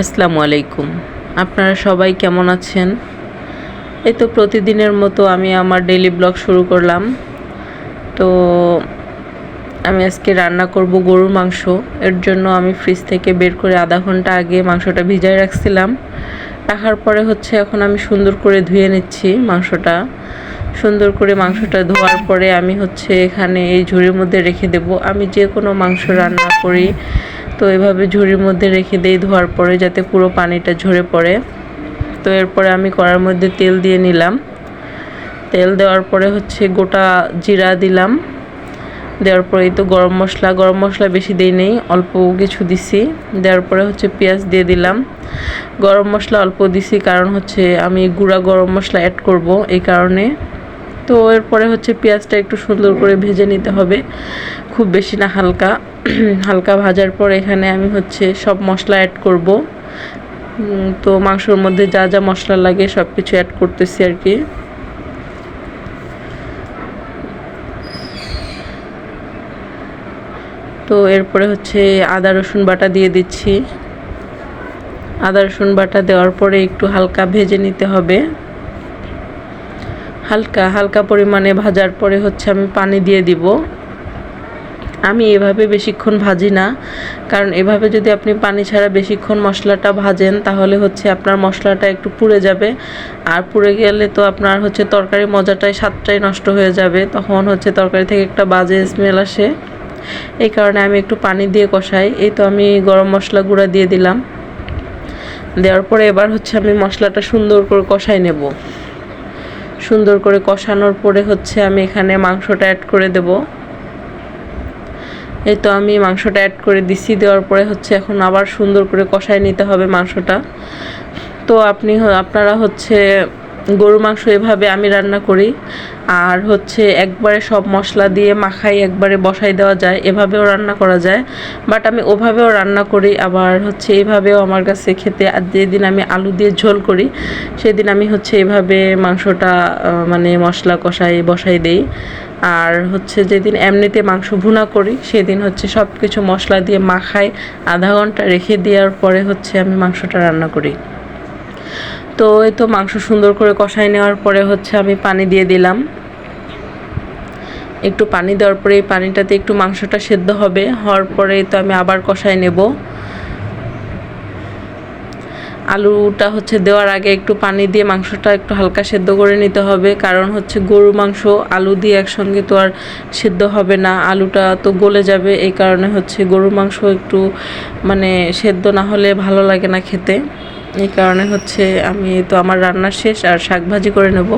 আসসালামু আলাইকুম। আপনারা সবাই কেমন আছেন? এই তো প্রতিদিনের মতো আমি আমার ডেইলি ব্লগ শুরু করলাম। তো আমি আজকে রান্না করব গরুর মাংস। এর জন্য আমি ফ্রিজ থেকে বের করে আধা ঘণ্টা আগে মাংসটা ভিজায় রাখছিলাম। রাখার পরে হচ্ছে এখন আমি সুন্দর করে ধুয়ে নিচ্ছি মাংসটা। সুন্দর করে মাংসটা ধোয়ার পরে আমি হচ্ছে এখানে এই ঝুড়ির মধ্যে রেখে দেব। আমি যে কোনো মাংস রান্না করি। তো এভাবে ঝুড়ির মধ্যে রেখে দেই, ধোয়ার পরে যাতে পুরো পানিটা ঝরে পড়ে। তো এরপরে আমি কড়ার মধ্যে তেল দিয়ে নিলাম। তেল দেওয়ার পরে হচ্ছে গোটা জিরা দিলাম। দেওয়ার পরে তো গরম মশলা গরম মশলা বেশি দিই নেই, অল্প কিছু দিছি। দেওয়ার পরে হচ্ছে পেঁয়াজ দিয়ে দিলাম। গরম মশলা অল্প দিছি কারণ হচ্ছে আমি গুঁড়া গরম মশলা অ্যাড করব এই কারণে। তো এরপরে হচ্ছে পেঁয়াজটা একটু সুন্দর করে ভেজে নিতে হবে। খুব বেশি না, হালকা। হালকা ভাজার পর এখানে আমি হচ্ছে সব মশলা অ্যাড করব। তো মাংসর মধ্যে যা যা মশলা লাগে সব কিছু অ্যাড করতেছি আর কি। তো এরপরে হচ্ছে আদা, রসুন বাটা দিয়ে দিচ্ছি। আদা, রসুন বাটা দেওয়ার পরে একটু হালকা ভেজে নিতে হবে। হালকা হালকা পরিমাণে ভাজার পরে হচ্ছে আমি পানি দিয়ে দিব। আমি এভাবে বেশিক্ষণ ভাজি না। কারণ এভাবে যদি আপনি পানি ছাড়া বেশিক্ষণ মশলাটা ভাজেন, তাহলে হচ্ছে আপনার মশলাটা একটু পুড়ে যাবে। আর পুড়ে গেলে তো আপনার হচ্ছে তরকারি মজাটাই, স্বাদটাই নষ্ট হয়ে যাবে। তখন হচ্ছে তরকারি থেকে একটা বাজে স্মেল আসে। এই কারণে আমি একটু পানি দিয়ে কষাই। এই তো আমি গরম মশলা গুঁড়া দিয়ে দিলাম। দেওয়ার পরে এবার হচ্ছে আমি মশলাটা সুন্দর করে কষাই নেব। সুন্দর করে কষানোর পরে হচ্ছে আমি এখানে মাংসটা অ্যাড করে দেব। এই তো আমি মাংসটা অ্যাড করে দিছি, দেওয়ার পরে হচ্ছে এখন আবার সুন্দর করে কষাই নিতে হবে মাংসটা। তো আপনি আপনারা হচ্ছে গরু মাংস এভাবে আমি রান্না করি। আর হচ্ছে একবারে সব মশলা দিয়ে মাখাই, একবারে বসাই দেওয়া যায়, এভাবেও রান্না করা যায়। বাট আমি ওভাবেও রান্না করি, আবার হচ্ছে এইভাবেও আমার কাছে খেতে, আর যেদিন আমি আলু দিয়ে ঝোল করি, সেদিন আমি হচ্ছে এভাবে মাংসটা মানে মশলা কষাই, বসাই দেই। আর হচ্ছে যেদিন এমনিতে মাংস ভুনা করি, সেদিন হচ্ছে সব কিছু মশলা দিয়ে মাখাই, আধা ঘণ্টা রেখে দেওয়ার পরে হচ্ছে আমি মাংসটা রান্না করি। তো এই তো মাংস সুন্দর করে কষাই নেওয়ার পরে হচ্ছে আমি পানি দিয়ে দিলাম। একটু পানি দেওয়ার পরে এই পানিটাতে একটু মাংসটা সেদ্ধ হবে, হওয়ার পরে তো আমি আবার কষাই নেব। আলুটা হচ্ছে দেওয়ার আগে একটু পানি দিয়ে মাংসটা একটু হালকা সেদ্ধ করে নিতে হবে, কারণ হচ্ছে গরু মাংস আলু দিয়ে একসঙ্গে তো আর সেদ্ধ হবে না, আলুটা তো গলে যাবে, এই কারণে হচ্ছে গরুর মাংস একটু মানে সেদ্ধ না হলে ভালো লাগে না খেতে, এই কারণে হচ্ছে আমি তো আমার রান্না শেষ আর শাক ভাজি করে নেব।